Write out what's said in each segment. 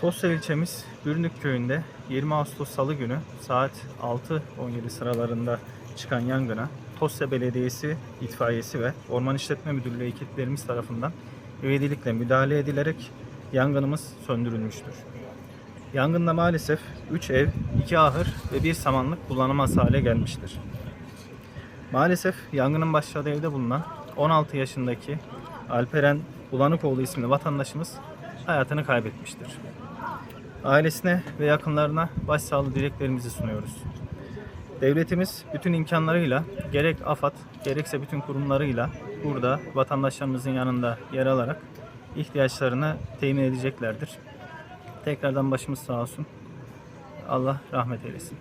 Tosya ilçemiz Bürnük köyünde 20 Ağustos Salı günü saat 6.17 sıralarında çıkan yangına Tosya Belediyesi itfaiyesi ve Orman İşletme Müdürlüğü ekiplerimiz tarafından ivedilikle müdahale edilerek yangınımız söndürülmüştür. Yangında maalesef 3 ev, 2 ahır ve 1 samanlık kullanılmaz hale gelmiştir. Maalesef yangının başladığı evde bulunan 16 yaşındaki Alperen Bulanıkoğlu isimli vatandaşımız hayatını kaybetmiştir. Ailesine ve yakınlarına başsağlığı dileklerimizi sunuyoruz. Devletimiz bütün imkanlarıyla gerek AFAD gerekse bütün kurumlarıyla burada vatandaşlarımızın yanında yer alarak ihtiyaçlarını temin edeceklerdir. Tekrardan başımız sağ olsun. Allah rahmet eylesin.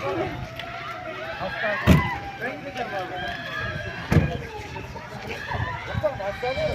Hasta. Ben gideceğim abi. Hastaneye.